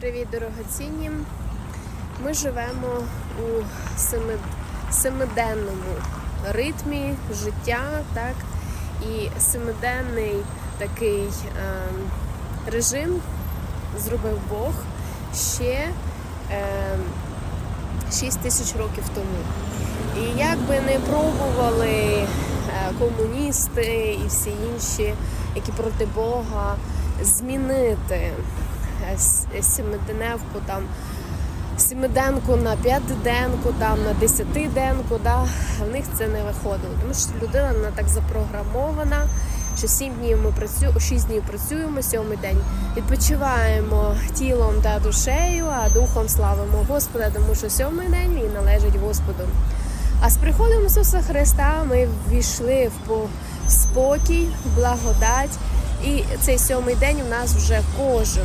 Привіт, дорогоцінні! Ми живемо у семи... семиденному ритмі життя, так? І семиденний такий е, режим зробив Бог ще е, 6 тисяч років тому. І як би не пробували е, комуністи і всі інші, які проти Бога, змінити е, с- сімиденевку там. Сімиденку на п'ятиденку, там на десятиденку, да, в них це не виходило. Тому що людина вона так запрограмована, що сім днів ми працюємо, шість днів працюємо, сьомий день відпочиваємо тілом та душею, а духом славимо Господа, тому що сьомий день він належить Господу. А з приходом Ісуса Христа ми ввійшли в спокій, в благодать, і цей сьомий день у нас вже кожен.